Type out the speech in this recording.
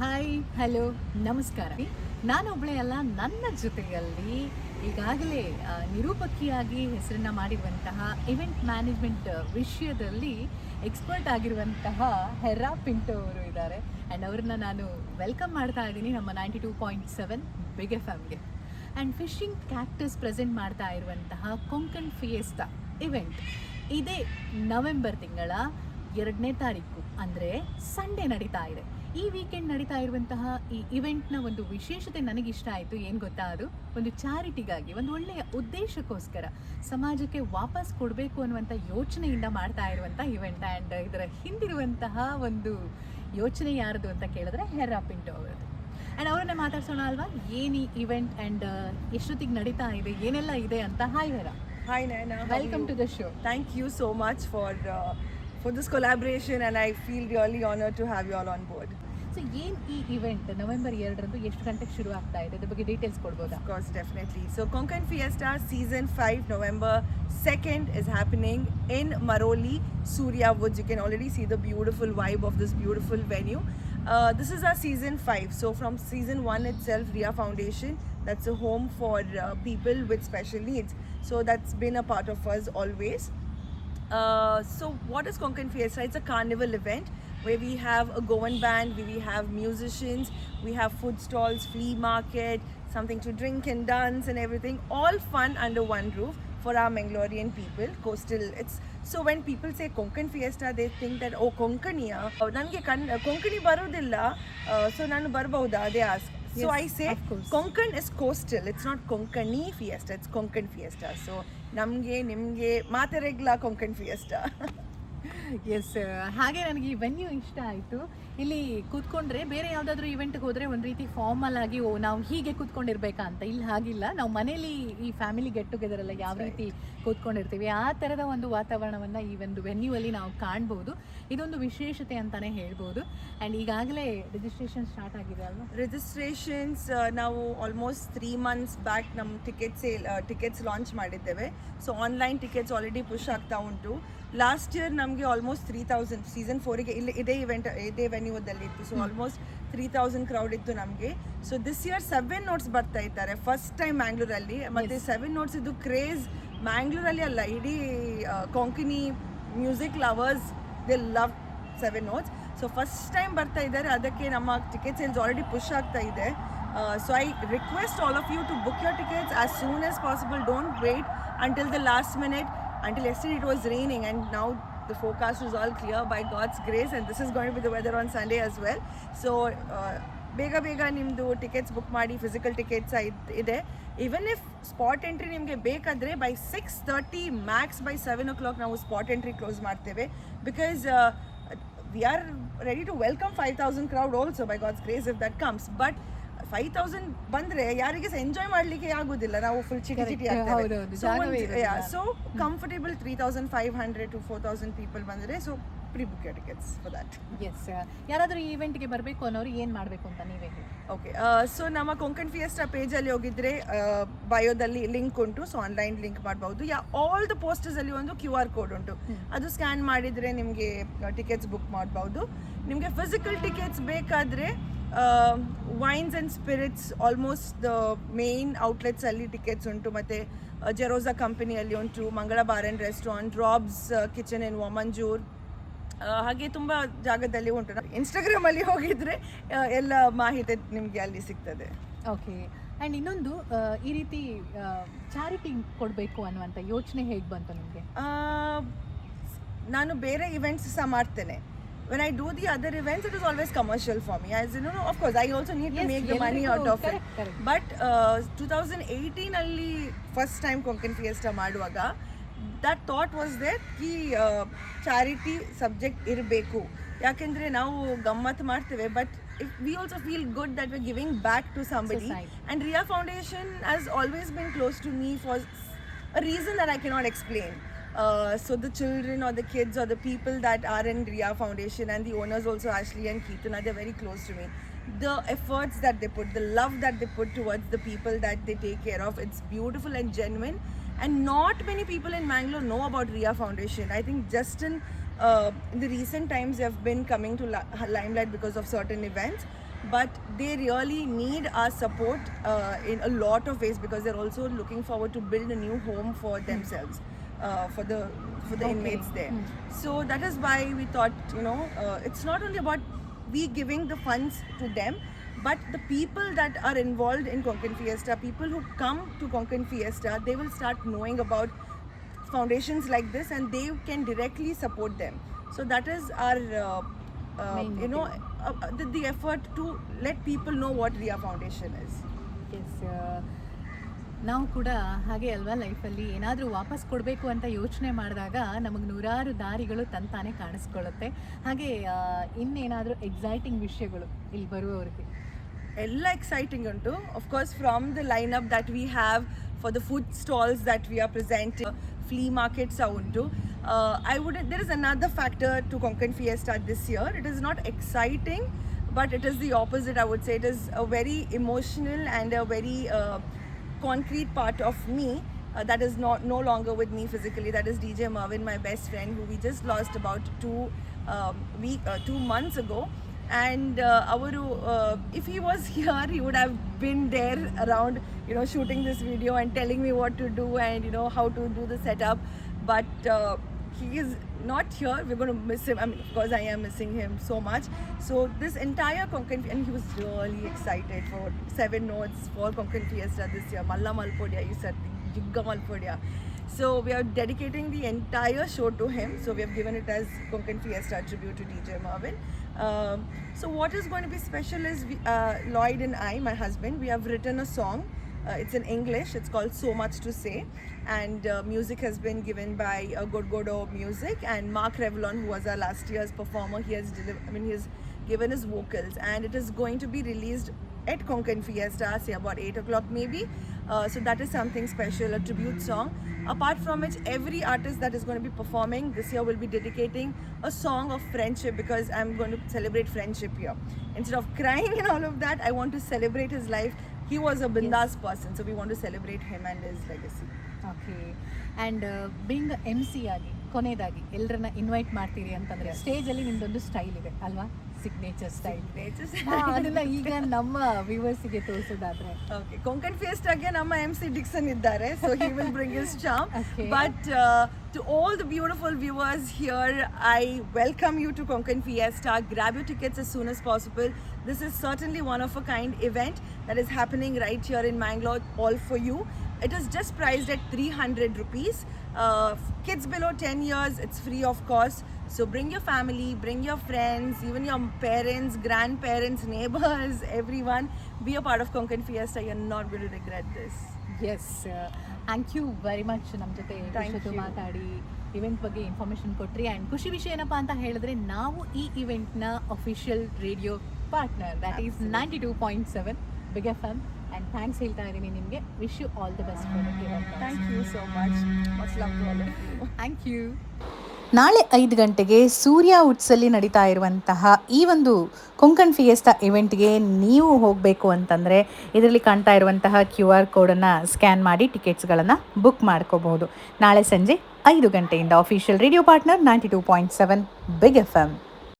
Hi, hello, ನಮಸ್ಕಾರ. ನಾನೊಬ್ಬಳೇ ಅಲ್ಲ, ನನ್ನ ಜೊತೆಯಲ್ಲಿ ಈಗಾಗಲೇ ನಿರೂಪಕಿಯಾಗಿ ಹೆಸರನ್ನ ಮಾಡಿರುವಂತಹ ಇವೆಂಟ್ ಮ್ಯಾನೇಜ್ಮೆಂಟ್ ವಿಷಯದಲ್ಲಿ ಎಕ್ಸ್ಪರ್ಟ್ ಆಗಿರುವಂತಹ ಹೆರಾ ಪಿಂಟೋ ಅವರು ಇದ್ದಾರೆ. ಆ್ಯಂಡ್ ಅವ್ರನ್ನ ನಾನು ವೆಲ್ಕಮ್ ಮಾಡ್ತಾ ಇದ್ದೀನಿ ನಮ್ಮ ninety two point seven big F and fishing cactus present ಮಾಡ್ತಾ ಇರುವಂತಹ ಕೊಂಕಣ್ ಫಿಯೆಸ್ಟಾ ಇವೆಂಟ್ ಇದೇ ನವೆಂಬರ್ ತಿಂಗಳ ಎರಡನೇ ತಾರೀಕು, ಅಂದರೆ ಸಂಡೇ ನಡೀತಾ ಇದೆ. ಈ ವೀಕೆಂಡ್ ನಡೀತಾ ಇರುವಂತಹ ಈ ಇವೆಂಟ್ನ ಒಂದು ವಿಶೇಷತೆ ನನಗಿಷ್ಟ ಆಯಿತು. ಏನು ಗೊತ್ತಾ ಅದು? ಒಂದು ಚಾರಿಟಿಗಾಗಿ ಒಂದು ಒಳ್ಳೆಯ ಉದ್ದೇಶಕ್ಕೋಸ್ಕರ ಸಮಾಜಕ್ಕೆ ವಾಪಸ್ ಕೊಡಬೇಕು ಅನ್ನುವಂಥ ಯೋಚನೆಯಿಂದ ಮಾಡ್ತಾ ಇರುವಂಥ ಇವೆಂಟ್ ಆ್ಯಂಡ್ ಇದರ ಹಿಂದಿರುವಂತಹ ಒಂದು ಯೋಚನೆ ಯಾರದು ಅಂತ ಕೇಳಿದ್ರೆ ಹೆರ್ರಾ ಪಿಂಟೋ ಅವರದು ಆ್ಯಂಡ್ ಅವರನ್ನ ಮಾತಾಡ್ಸೋಣ ಅಲ್ವಾ? ಏನು ಈ ಇವೆಂಟ್ ಆ್ಯಂಡ್ ಎಷ್ಟೊತ್ತಿಗೆ ನಡೀತಾ ಇದೆ? ಏನೆಲ್ಲ ಇದೆ ಅಂತ? Hi ಹೆರ hi Naina. Welcome to the show thank you so much for for this collaboration and I feel feel honour to have you all all on board. So ಏನು ಈ ಇವೆಂಟ್ ನವೆಂಬರ್ ಎರಡರಂದು ಎಷ್ಟು ಗಂಟೆಗೆ ಶುರು ಆಗ್ತಾ ಇದೆ ಇದ್ರ ಬಗ್ಗೆ ಡೀಟೇಲ್ಸ್ ಕೊಡ್ಬೋದಾ Of course, definitely. So Konkan Fiesta Season 5, November 2nd is happening in Maroli, Surya Woods. You can already see the beautiful vibe of this beautiful venue. Uh, this is our season 5. So from season 1 itself, Ria Foundation, that's a home for uh, people with special needs. So that's been a part of us always. Uh, so what is Konkan Fiesta? It's a carnival event where we have a Goan band, where we have musicians, we have food stalls, flea market, something to drink and dance and everything. All fun under one roof for our Mangalorean people, coastal. It's so when people say Konkan Fiesta, they think that oh Konkaniya. ನನಗೆ ಕನ್ ಕೊಂಕಣಿ ಬರೋದಿಲ್ಲ so ನಾನು ಬರ್ಬಹುದಾ they ask. So Yes, I say of course. Konkan is coastal. It's not Konkani Fiesta. It's Konkan Fiesta. So ನಮಗೆ ನಿಮಗೆ ಮಾತೆರೆಗ್ಲ Konkan fiesta S ಹಾಗೆ ನನಗೆ ಈ venue ಇಷ್ಟ ಆಯಿತು. ಇಲ್ಲಿ ಕೂತ್ಕೊಂಡ್ರೆ ಬೇರೆ ಯಾವುದಾದ್ರೂ ಇವೆಂಟ್ಗೆ ಹೋದರೆ ಒಂದು ರೀತಿ ಫಾರ್ಮಲ್ ಆಗಿ ಓ ನಾವು ಹೀಗೆ ಕೂತ್ಕೊಂಡಿರ್ಬೇಕಾ ಅಂತ. ಇಲ್ಲಿ ಹಾಗಿಲ್ಲ. ನಾವು ಮನೇಲಿ ಈ ಫ್ಯಾಮಿಲಿ ಗೆಟ್ ಟುಗೆದರ್ ಎಲ್ಲ ಯಾವ ರೀತಿ ಕೂತ್ಕೊಂಡಿರ್ತೀವಿ ಆ ಥರದ ಒಂದು ವಾತಾವರಣವನ್ನು ಈ ಒಂದು ವೆನ್ಯೂ ಅಲ್ಲಿ ನಾವು ಕಾಣ್ಬೋದು. ಇದೊಂದು ವಿಶೇಷತೆ ಅಂತಾನೆ ಹೇಳ್ಬೋದು. ಆ್ಯಂಡ್ ಈಗಾಗಲೇ ರಿಜಿಸ್ಟ್ರೇಷನ್ ಸ್ಟಾರ್ಟ್ ಆಗಿದೆ ಅಲ್ವಾ? ರಿಜಿಸ್ಟ್ರೇಷನ್ಸ್ ನಾವು ಆಲ್ಮೋಸ್ಟ್ ತ್ರೀ ಮಂತ್ಸ್ ಬ್ಯಾಕ್ ನಮ್ಮ ಟಿಕೆಟ್ ಸೇಲ್ ಟಿಕೆಟ್ಸ್ ಲಾಂಚ್ ಮಾಡಿದ್ದೇವೆ. So online tickets already push ಆಗ್ತಾ ಉಂಟು. ಲಾಸ್ಟ್ ಇಯರ್ ನಮಗೆ ಆಲ್ಮೋಸ್ಟ್ ತ್ರೀ ತೌಸಂಡ್ ಸೀಸನ್ ಫೋರಿಗೆ ಇಲ್ಲಿ ಇದೇ ಇವೆಂಟ್ ಇದೇ ವೆನ್ಯೂದಲ್ಲಿ ಇತ್ತು. So almost three thousand crowd ಇತ್ತು ನಮಗೆ. So this year Seven Notes ಬರ್ತಾ ಇದ್ದಾರೆ. ಫಸ್ಟ್ ಟೈಮ್ ಮ್ಯಾಂಗ್ಳೂರಲ್ಲಿ ಮತ್ತು. ಸೆವೆನ್ ನೋಟ್ಸ್ ಇದು ಕ್ರೇಜ್ ಮ್ಯಾಂಗ್ಳೂರಲ್ಲಿ ಅಲ್ಲ ಇಡೀ Konkani music lovers they love seven notes so first time ಬರ್ತಾ ಇದ್ದಾರೆ. ಅದಕ್ಕೆ ನಮ್ಮ ಟಿಕೆಟ್ ಸೇಲ್ಸ್ ಆಲ್ರೆಡಿ ಪುಷ್ ಆಗ್ತಾ ಇದೆ. So I request all of you to book your tickets as soon as possible don't wait until the last minute until yesterday it was raining and now the forecast is all clear by God's grace and this is going to be the weather on Sunday as well. So uh, ಬೇಗ ಬೇಗ ನಿಮ್ಮದು tickets book ಮಾಡಿ physical tickets ಇದೆ even if spot entry ನಿಮಗೆ ಬೇಕಾದರೆ by six thirty max by seven o'clock ನಾವು spot entry close ಮಾಡ್ತೇವೆ. Because we are ready to welcome five thousand crowd also by God's grace if that comes but five thousand ಬಂದ್ರೆ ಯಾರಿಗೆ enjoy ಮಾಡ್ಲಿಕ್ಕೆ ಆಗುದಿಲ್ಲ. ನಾವು full ಚಿಟಿ ಚಿಟಿ. So comfortable three thousand five hundred to four thousand people ಬಂದ್ರೆ so pre book tickets for that yes ಯಾರಾದರೂ ಈ ಇವೆಂಟ್ಗೆ ಬರಬೇಕು ಅನ್ನೋರು ಏನು ಮಾಡಬೇಕು ಅಂತ ನೀವೇ ಹೇಳಿ. ಓಕೆ ಸೊ ನಮ್ಮ ಕೊಂಕಣ್ ಫಿಯೆಸ್ಟಾ ಪೇಜಲ್ಲಿ ಹೋಗಿದ್ರೆ ಬಯೋದಲ್ಲಿ ಲಿಂಕ್ ಉಂಟು. ಸೊ ಆನ್ಲೈನ್ ಲಿಂಕ್ ಮಾಡ್ಬೋದು. ಯಾ ಆಲ್ ದ ಪೋಸ್ಟರ್ಸಲ್ಲಿ ಒಂದು ಕ್ಯೂ ಆರ್ ಕೋಡ್ ಉಂಟು. ಅದು ಸ್ಕ್ಯಾನ್ ಮಾಡಿದರೆ ನಿಮಗೆ ಟಿಕೆಟ್ಸ್ ಬುಕ್ ಮಾಡಬಹುದು ನಿಮಗೆ ಫಿಸಿಕಲ್ ಟಿಕೆಟ್ಸ್ ಬೇಕಾದರೆ wines and spirits almost the main ಔಟ್ಲೆಟ್ಸಲ್ಲಿ tickets ಉಂಟು ಮತ್ತು ಜೆರೋಸಾ ಕಂಪನಿಯಲ್ಲಿ ಉಂಟು Mangala bar and restaurant Rob's kitchen in Vamanjoor ಹಾಗೆ ತುಂಬ ಜಾಗದಲ್ಲಿ ಉಂಟು. ಇನ್ಸ್ಟಾಗ್ರಾಮಲ್ಲಿ ಹೋಗಿದ್ರೆ ಆ, ಎಲ್ಲ ಮಾಹಿತಿ ನಿಮಗೆ ಅಲ್ಲಿ ಸಿಗ್ತದೆ. ಓಕೆ ಆ್ಯಂಡ್ ಇನ್ನೊಂದು ಈ ರೀತಿ ಚಾರಿಟಿ ಕೊಡಬೇಕು ಅನ್ನುವಂಥ ಯೋಚನೆ ಹೇಗೆ ಬಂತು ನಿಮಗೆ? ನಾನು ಬೇರೆ ಇವೆಂಟ್ಸ್ ಸಹ ಮಾಡ್ತೇನೆ. When I do the other events it is always commercial for me as know of course I also need to Yes, make the money ಎಲ್ರಿಗೂ out of it correct, correct. But two thousand ಏಯ್ಟೀನಲ್ಲಿ first time Konkan fiesta ಮಾಡುವಾಗ that thought was there Ki charity subject ಇರಬೇಕು ಯಾಕೆಂದರೆ ನಾವು ಗಮ್ಮತ್ತು ಮಾಡ್ತೇವೆ but if we also feel good that we giving back to somebody Society. And Ria Foundation has always been close to me for a reason that I cannot explain. Uh, so the children or the kids or the people that are in Ria Foundation and the owners also Ashley and Keetana, they're very close to me. The efforts that they put, the love that they put towards the people that they take care of, it's beautiful and genuine. And not many people in Mangalore know about Ria Foundation. I think just in, uh, in the recent times, they've been coming to li- limelight because of certain events. but they really need our support uh, in a lot of ways because they're also looking forward to build a new home for themselves uh, for the for the Okay. inmates there Hmm. so that is why we thought you know uh, it's not only about we giving the funds to them but the people that are involved in Konkan Fiesta, people who come to Konkan Fiesta, they will start knowing about foundations like this and they can directly support them. So that is our, uh, uh, you know, uh, uh, the, the effort to let people know what Ria Foundation is. Yes ನಾವು ಕೂಡ ಹಾಗೆ ಅಲ್ವಾ ಲೈಫಲ್ಲಿ ಏನಾದರೂ ವಾಪಸ್ ಕೊಡಬೇಕು ಅಂತ ಯೋಚನೆ ಮಾಡಿದಾಗ ನಮಗೆ ನೂರಾರು ದಾರಿಗಳು ತಂತಾನೆ ಕಾಣಿಸ್ಕೊಳ್ಳುತ್ತೆ. ಹಾಗೆ ಇನ್ನೇನಾದರೂ ಎಕ್ಸೈಟಿಂಗ್ ವಿಷಯಗಳು ಇಲ್ಲಿ ಬರುವವರಿಗೆ? ಎಲ್ಲ ಎಕ್ಸೈಟಿಂಗ್ ಉಂಟು. Of course from the line up that we have for the food stalls that we are present flea markets ಉಂಟು. I would there is another factor to Konkan at this year it is not exciting but it is the opposite I would say it is a very emotional and a uh, concrete part of me uh, that is not no longer with me physically. That is dj marvin my best friend who we just lost about two um, week uh, two months ago. And uh, our uh, if he was here he would have been there around you know shooting this video and telling me what to do and you know how to do the setup. But uh, he is not here. We're going to miss him. I mean, of course, I am missing him so much. So this entire Konkan, and he was really excited for seven notes for Konkan Fiesta this year. Malla Malpodia, you said Jigga Malpodia. So we are dedicating the entire show to him. So we have given it as Konkan Fiesta tribute to DJ Marvin. Um, so what is going to be special is we, uh, Lloyd and I, my husband, we have written a song. Uh, it's in English. It's called So Much to Say, and uh, music has been given by uh, Godgodo Music and Mark Revlon, who was our last year's performer. He has delivered. I mean, he has given his vocals, and it is going to be released at Konkan Fiesta, say about eight o'clock maybe. Uh, so that is something special, a tribute song. Apart from which, every artist that is going to be performing this year will be dedicating a song of friendship because I'm going to celebrate friendship here. Instead of crying and all of that, I want to celebrate his life. He was a bindas yes. person, so we want to celebrate him and his legacy. Okay and being M C ಆಗಿ ಕೊನೆಯದಾಗಿ ಎಲ್ಲರನ್ನ invite ಮಾಡ್ತೀರಿ ಅಂತಂದರೆ stage ಸ್ಟೇಜಲ್ಲಿ ನಿಮ್ದೊಂದು style ಇದೆ ಅಲ್ವಾ signature style Nature's- ಅದನ್ನ ಈಗ ನಮ್ಮ ವ್ಯೂವರ್ಸಿಗೆ ತೋರಿಸೋದಾದ್ರೆ Okay, Konkan Fiestaಗೆ ನಮ್ಮ ಎಂ ಸಿ ಡಿಕ್ಸನ್ ಇದ್ದಾರೆ so he will bring his charm Okay. But to all the beautiful viewers here I welcome you to Konkan Fiesta. Grab your tickets as soon as possible. This is certainly one of a kind event that is happening right here in Mangalore, all for you. It is just priced at 300 rupees. Uh, kids below 10 years, it's free of course So bring your family, bring your friends, even your parents, grandparents, neighbors, everyone. Be a part of Konkan Fiesta. You're not going to regret this. yes thank you very much ನಮ್ಮ ಜೊತೆ Thank you you. ಮಾತಾಡಿ event ಬಗ್ಗೆ information ಕೊಟ್ರಿ and ಖುಷಿ ವಿಷಯ ಏನಪ್ಪ ಅಂತ ಹೇಳಿದ್ರೆ ನಾವು ಈ ಇವೆಂಟ್ನ official radio partner that is. Ninety two point seven big F M and thanks ಹೇಳ್ತಾ ಇದ್ದೀನಿ ನಿಮಗೆ. Wish you all the best for thank you so much much love to all. Thank you ನಾಳೆ ಐದು ಗಂಟೆಗೆ ಸೂರ್ಯ ಉಟ್ಸಲ್ಲಿ ನಡೀತಾ ಇರುವಂತಹ ಈ ಒಂದು ಕೊಂಕಣ್ ಫಿಯೆಸ್ತ ಇವೆಂಟ್ಗೆ ನೀವು ಹೋಗಬೇಕು ಅಂತಂದರೆ ಇದರಲ್ಲಿ ಕಾಣ್ತಾ ಇರುವಂತಹ ಕ್ಯೂ ಆರ್ ಕೋಡನ್ನು ಸ್ಕ್ಯಾನ್ ಮಾಡಿ ಟಿಕೆಟ್ಸ್ಗಳನ್ನು ಬುಕ್ ಮಾಡ್ಕೋಬಹುದು. ನಾಳೆ ಸಂಜೆ ಐದು ಗಂಟೆಯಿಂದ official radio partner ninety two point seven big F M